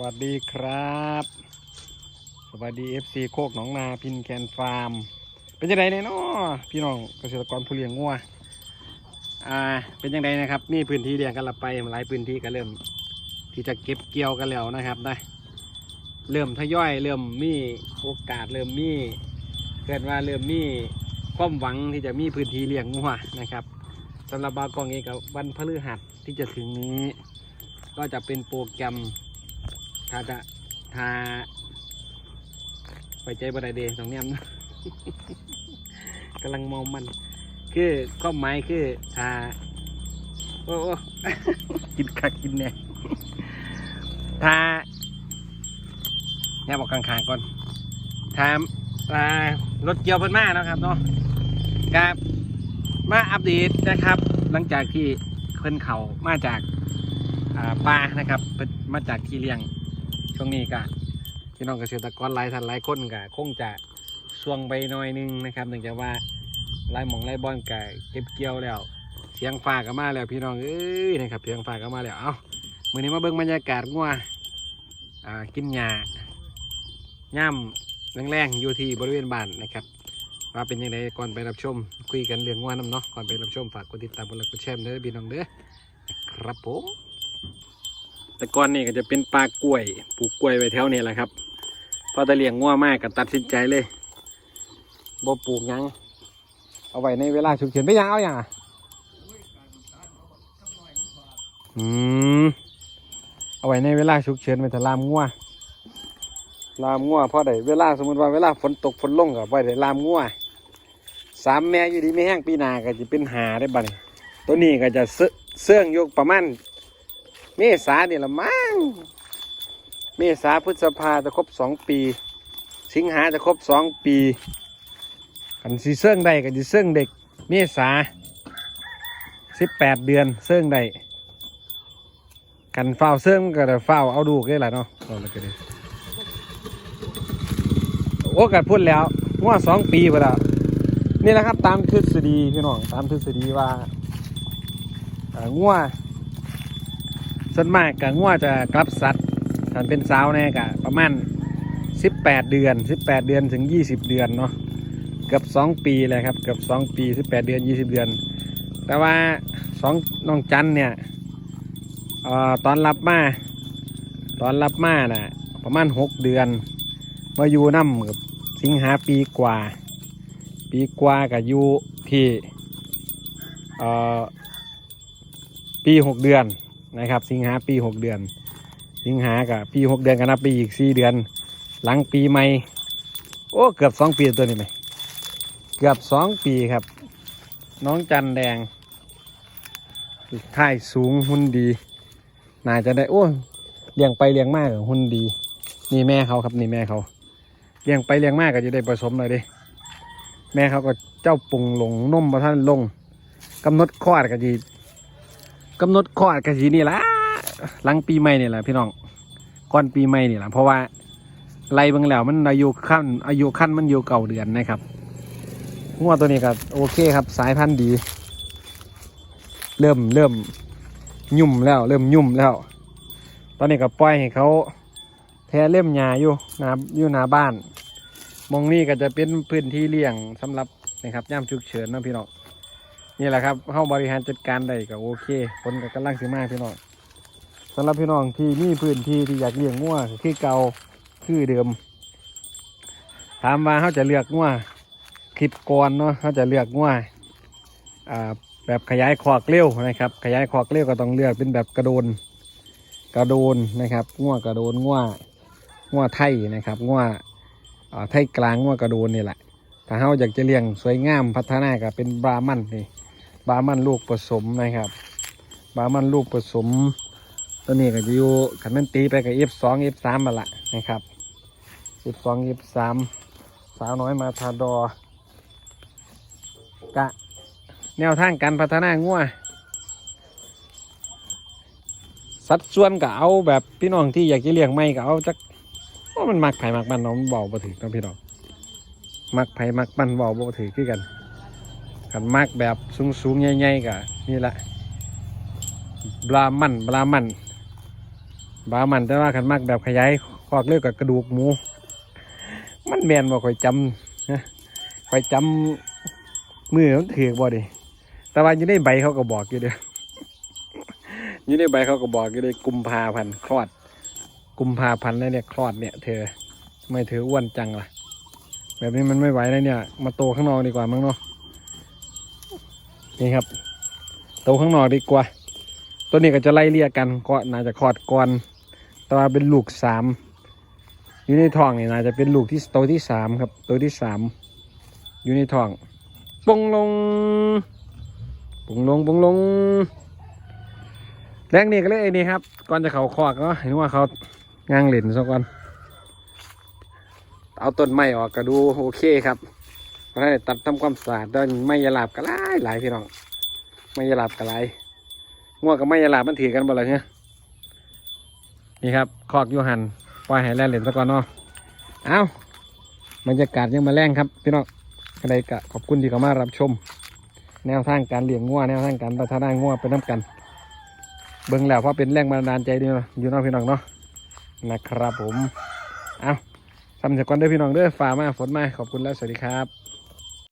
วัสดีครับ สวัสดีเอฟซีโคกหนองนาพินแคนฟาร์ม เป็นยังไงเนี่ยนาะพี่น้องเกษตรกรผู้เลี้ยงงัวอ่าเป็นยังไงนะครับมีพื้นที่เลี้ยงกันละไปหลายพื้นที่ก็เริ่ม ที่จะเก็บเกี่ยวกันแล้วนะครับนะเริ่มทยอยเริ่มมีโอกาสเริ่มมีเกิดว่าเริ่มมีความหวังที่จะมีพื้นที่เลี้ยงงัวนะครับสำหรับบากองเองกับวันพฤหัสที่จะถึงนี้ ก็จะเป็นโปรแกรม ถ้าจะทาไปใจบันไดเดย์ตรงเนี้ยนะกำลังมองมัน คือข้อหมายคือทาโอ้โอกินคักกินแน่ทาแอบบอกข้างๆก่อนทาทารถเกี่ยวเพิ่นมาเนะครับเนาะกับมาอัปเดตนะครับ หลังจากที่เพิ่นเขามาจากอ่าปลานะครับมาจากที่เลี้ยง ช่วงนี้ก็พี่น้องเกษตรกรหลายท่านหลายคนก็คงจะสวงไปหน่อยนึงนะครับเนื่องจากว่าหลายหมองหลายบอนก็เก็บเกี่ยวแล้ว เสียงฟ้าก็มาแล้วพี่น้องเอ้ยนะครับเสียงฟ้าก็มาแล้วเอ้ามื่อนี้มาเบิ่งบรรยากาศงัวอ่ากินหญ้าย่ำแรงๆอยู่ที่บริเวณบ้านนะครับว่าเป็นยังไงก่อนไปรับชม คุยกันเรื่องงัวน้ำเนาะก่อนไปรับชมฝากกดติดตามกดไลค์กดแชร์เด้อพี่น้องเด้อครับผม แต่ก่อนนี่ก็จะเป็นปลากล้วย ปลูกกล้วยไว้แถวนี้แหละครับ พอตะเลียงง่วมากก็ตัดสินใจเลยบ่ปลูกยังเอาไว้ในเวลาฉุกเฉินไม่ยังเอาอย่างอะอืมเอาไว้ในเวลาฉุกเฉินไว้แต่ลามง่วลามง่วเพราะได้เวลาสมมติว่าเวลาฝนตกฝนลงกับไว้ได้ลามง่วสามแม่อยู่ดีไม่แห้งปีนาก็จะเป็นหาได้บ้านี่ตัวนี้ก็จะเสื่องยกประมาณ เมษาเนี่ยละมั้งเมษาพฤษภาจะครบสองปี สิงหาจะครบสองปี กันสีเสื่องใดกันสีเสื่องเด็ก เมษาสิบแปดเดือนเสื่องใดกันเฝ้าเสื่องก็จะเฝ้าเอาดูได้แหละเนาะเอาละก็ดีโอ้กัดพูดแล้วว่าสองปีไปแล้วนี่แหละครับตามทฤษฎีพี่น้องตามทฤษฎีว่าอ่างัว ส่วนมากกะงัวจะกลับสัตว์ถ้าเป็นสาวแน่กะประมาณ 18 เดือน 18 เดือนถึง 20 เดือนเนาะเกือบ 2 ปีเลยครับเกือบ 2 ปี 18 เดือน 20 เดือน แต่ว่าสองน้องจันเนี่ยออตอนรับมาตอนรับมาน่ะประมาณ 6 เดือนมาอยู่น้ำกับสิงหาปีกว่า ปีกว่ากับอยู่ที่ออปี 6 เดือน นะครับ สิงหาปีหกเดือน สิงหากับปีหกเดือนกันนับปีอีกสี่เดือน หลังปีใหม่ โอ้เกือบสองปีตัวนี้ไหมเกือบสองปีครับ น้องจันแดงท่ายสูงหุ่นดีน่าจะได้โอ้เลี้ยงไปเลี้ยงมากหุ่นดี นี่แม่เขาครับนี่แม่เขาเลี้ยงไปเลี้ยงมากก็จะได้ผสมเลยเดิแม่เขาก็เจ้าปุงลงนมประท่านลงกำหนดคลอดก็ดี กำหนดคลอดกะสีนี่ละหลังปีใหม่นี่แหละพี่น้องก่อนปีใหม่นี่แหละเพราะว่าไล่เบางแล้วมันอายุขั้นอายุขั้นมันอยู่เก่าเดือนนะครับงัวตัวนี้ก็โอเคครับสายพันธุ์ดี เริ่มเริ่มยุ่มแล้ว เริ่มยุ่มแล้ว ตอนนี้ก็ปล่อยให้เขาแทเล่มหญ้าอยู่นาอยู่หน้าบ้าน มองนี่ก็จะเป็นพื้นที่เลี้ยงสำหรับนะครับย่ามฉุกเฉินนะพี่น้อง นี่แหละครับเข้าบริหารจัดการได้ก็โอเคผลก็กำลังสิมากพี่น้องสำหรับพี่น้องที่มีพื้นที่ที่อยากเลี้ยงงัวคือเก่าคือเดิม ถามว่าเขาจะเลือกงัวคลิปก่อนเนาะเขาจะเลือกงัวอ่าแบบขยายขอกเร็วนะครับ ขยายขอกเร็วก็ต้องเลือกเป็นแบบกระโดน กระโดนนะครับงัวกระโดนงัวงัวไทยนะครับงัวอ่าไทยกลางงัวกระโดนนี่แหละถ้าเขาอยากจะเลี้ยงสวยงามพัฒนาก็เป็นบรามันนี่ บามันลูกผสมนะครับ บามันลูกผสม ตัวนี้ก็จะอยู่ขันมันตีไปกับ F2 F3 มาละนะครับ F2 F3 สาวน้อยมาทาดอกะ แนวทางการพัฒนางัวสัดส่วนก็เอาแบบพี่น้องที่อยากจะเลี้ยงไม่ก็เอาจักว่ามันมักไผ่มักมันเนาะมันเบาบ่ถึงเนาะพี่น้องมักไผ่มักมันเบาบ่ถือคือกัน ขันมากแบบสูงสูงๆใหญ่ๆกะนี่แหละบรามันบรามันบามันแต่ว่าขันมากแบบขยายคอกเลือกกับกระดูกหมู มันแมนบ่ค่อยจำนะค่อยจำมือมันถือบ่ดิแต่ว่าอยู่ในใบเขาก็บอกอยู่เด้ออยู่ในใบเขาก็บอกอยู่เลยกุมภาพันธ์คลอด กุมภาพันธ์แล้วเนี่ยคลอดเนี่ยเธอทำไมเธออ้วนจังล่ะ แบบนี้มันไม่ไหวแล้วเนี่ย มาโตข้างนอกดีกว่ามั้งเนาะ นี่ครับโตข้างนอกดีกว่า ตัวนี้ก็จะไล่เลี่ยกันก็น่าจะคลอดก่อนแต่ว่าเป็นลูกสามอยู่ในท้องนี่น่าจะเป็นลูกที่โตที่สามครับ ตัวที่สามอยู่ในท้องปงลงปงลงปงลงแรงนี่ก็เลยไอ้นี่ครับก่อนจะเขาคอกเนาะเห็นว่าเขางางเหรียญซะก่อนเอาต้นไม้ออกก็ดูโอเคครับ เพราะฉะนั้ตัดทำความสะอาดแล้วยไม่ยาลาบก็หลายหลายพี่น้องไม่ยาลาบก็หลายง่วงกับไม่ยาลาบมันถือกันบ่เลยเนี่ยนี่ครับคอกยูหันปล่อยให้แล่นเหรียญซะก่อนเนาะเอาบรรยากาศยังมาแรงครับ พี่น้องอะไรกะขอบคุณที่เข้ามารับชม แนวทางการเลี้ยงงัวแนวทางการพัฒนางัวไปน้ำกัน เบิ่งแล้วเพราะเป็นแรงบันดาลใจดีเนาะอยู่นาะพี่น้องเนาะนะครับผมเอาทำเสร็จก่อนเด้อพี่น้องเด้อฝ่ามาฝนมาขอบคุณแล้วสวัสดีครับ